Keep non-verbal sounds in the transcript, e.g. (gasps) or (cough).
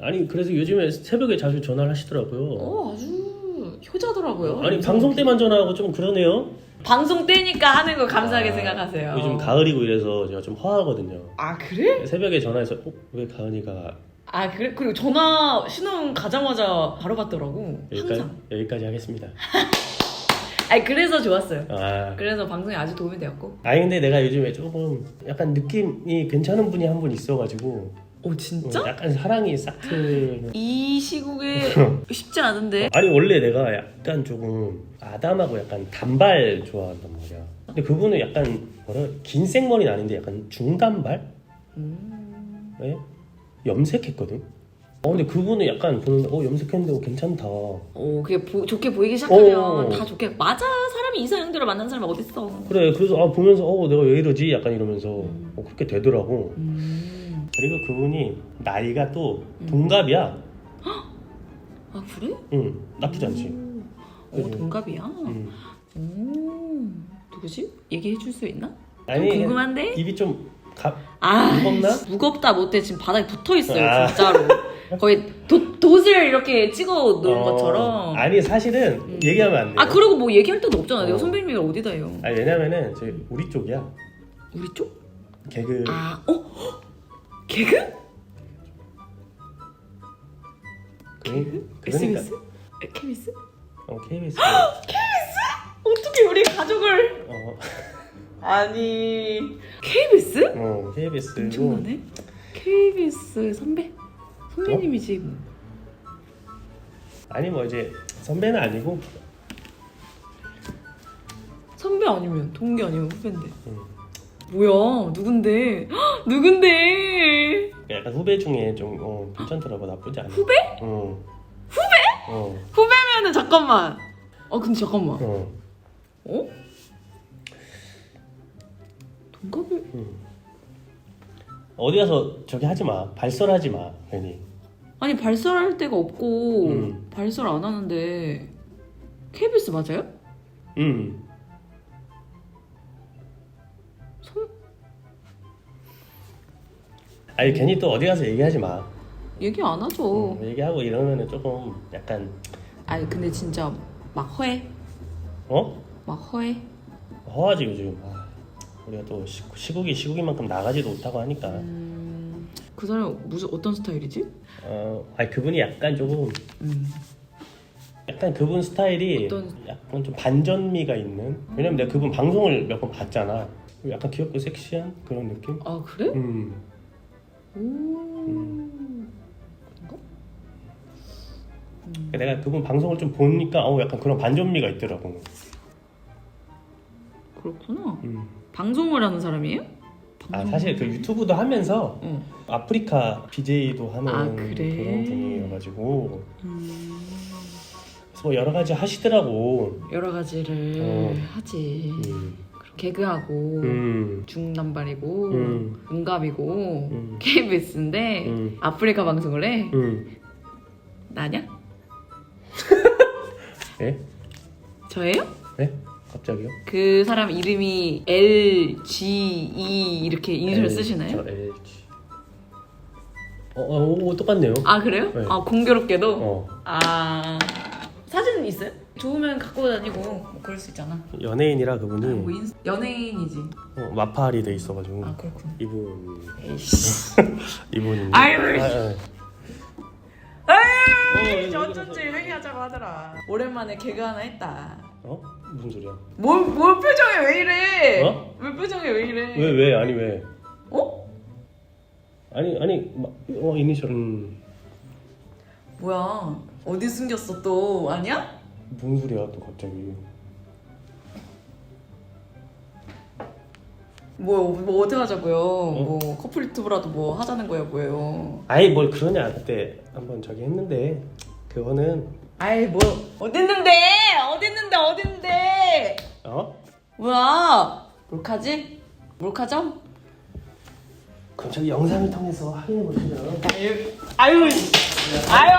아니 그래서 요즘에 새벽에 자주 전화를 하시더라고요. 어 아주 효자더라고요. 아니 방송 때만 전화하고 좀 그러네요. 방송 때니까 하는 거 감사하게 아, 생각하세요. 요즘 가을이고 이래서 제가 좀 허하거든요. 아 그래? 새벽에 전화해서 어, 왜 가은이가 아 그래? 그리고 전화 신혼 가자마자 바로 받더라고. 여기까지 항상. 여기까지 하겠습니다. (laughs) 아니 그래서 좋았어요. 아 그래서 방송에 아주 도움이 되었고. 아니 근데 내가 요즘에 조금 약간 느낌이 괜찮은 분이 한 분 있어가지고 오 진짜? 어, 약간 사랑이 싹 트는 이 시국에 (laughs) 쉽지 않은데. 아니 원래 내가 약간 조금 아담하고 약간 단발 좋아한단 말이야 근데 그분은 약간 뭐라 긴 생머리는 아닌데 약간 중단발? 음. 네? 염색했거든 어 근데 그분은 약간 보는데 어 염색했는데 어, 괜찮다 오 그게 보- 좋게 보이기 시작하면 어. 다 좋게 맞아 사람이 이상형대로 만난 사람이 어딨어. 그래 그래서 아 보면서 어 내가 왜 이러지 약간 이러면서 음. 어, 그렇게 되더라고 음. 그리고 그분이 나이가 또 동갑이야 아 그래? 응 나쁘지 않지 오, 오 동갑이야. 응. 오 누구지? 얘기해 줄 수 있나? 아니 좀 궁금한데. 입이 좀 가, 아 무겁나? (laughs) 무겁다 못해 지금 바닥에 붙어 있어요 아. 진짜로. (laughs) 거의 도, 돛을 이렇게 찍어 놓은 어, 것처럼. 아니 사실은 음. 얘기하면 안 돼. 아 그리고 뭐 얘기할 데도 없잖아. 어. 내가 선배님이 어디다 해요? 아니 왜냐면은 저희 우리 쪽이야 우리 쪽? 개그 아 어? 개그? 그, 그러니까 SBS? KBS? 어, KBS (gasps) 어떻게 우리 가족을? 어, (laughs) 아니 KBS? 어 KBS고 엄청나네. KBS 선배? 선배님이지 뭐. 아니 뭐 이제 선배는 아니고 선배 아니면 동기 아니면 후배인데. 음, 뭐야 누군데? 헉, 누군데? 약간 후배 중에 좀 어, 괜찮더라고 나쁘지 않아. 후배? 어. 후배? 어. 후배면은 잠깐만. 어 근데 잠깐만. 어. 어? 동갑이? 음. 어디 가서 저기 하지 마. 발설하지 마. 괜히. 아니 발설할 데가 없고 음. 발설 안 하는데 KBS 맞아요? 음. 아니 괜히 또 어디 가서 얘기하지 마. 얘기 안 하죠. 음, 얘기하고 이러면은 조금 약간 아니 근데 진짜 막 허해, 어? 막 허해. 허하지 요즘. 아, 우리가 또 시, 시국이 시국인 만큼 나가지도 못하고 하니까. 음, 그 사람 무슨 어떤 스타일이지? 어, 아니 그분이 약간 조금 음. 약간 그분 스타일이 어떤- 약간 좀 반전미가 있는. 왜냐면 내가 그분 방송을 몇 번 봤잖아. 약간 귀엽고 섹시한 그런 느낌. 아 그래? 음. 오. 그런가? 음. 내가 그분 방송을 좀 보니까 어 약간 그런 반전미가 있더라고. 그렇구나. 음. 방송을 하는 사람이에요? 아 사실 그 유튜브도 하면서 응. 아프리카 BJ도 하는 아, 그래? 그런 분이어가지고 음, 그래서 뭐 여러 가지 하시더라고. 여러 가지를 어. 하지. 음. 개그하고 음. 중남발이고 음. 동갑이고 음. KBS인데 음. 아프리카 방송을 해 음. 나냐? (laughs) 예? 저예요? 네? 갑자기요? 그 사람 이름이 L G E 이렇게 L, 쓰시나요? 저 LG. 어, 어, 오, 똑같네요. 아 그래요? 네. 아 공교롭게도 어, 아 사진 있어요? 좋으면 갖고 다니고 뭐 그럴 수 있잖아. 연예인이라 그분이 뭐 인... 연예인이지. 어, 마팔이 돼 있어가지고 아 그렇군. 이분 에이씨. (laughs) 이분. 아유, 아, 아유, 어, 어쩐지 회의하자고 하더라. 오랜만에 개그 하나 했다. 어? 무슨 소리야? 뭘, 뭘 표정이 왜 이래? 어? 왜 표정이 왜 이래? 왜 왜 아니 왜? 어? 아니 아니 마, 어 이니셜 음, 뭐야? 어디 숨겼어 또? 아니야? 무슨 소리야 또 갑자기? 뭐, 뭐 어떻게 하자고요? 뭐 커플 유튜브라도 뭐 하자는 거예요, 뭐예요? 아이 뭘 그러냐 그때 한번 저기 했는데 그거는 아이 뭐 어딨는데? 어딨는데? 어딨는데? 어? 뭐야? 몰카지? 몰카죠? 그럼 저기 영상을 통해서 확인해 보시면 아유, 아유, 아유,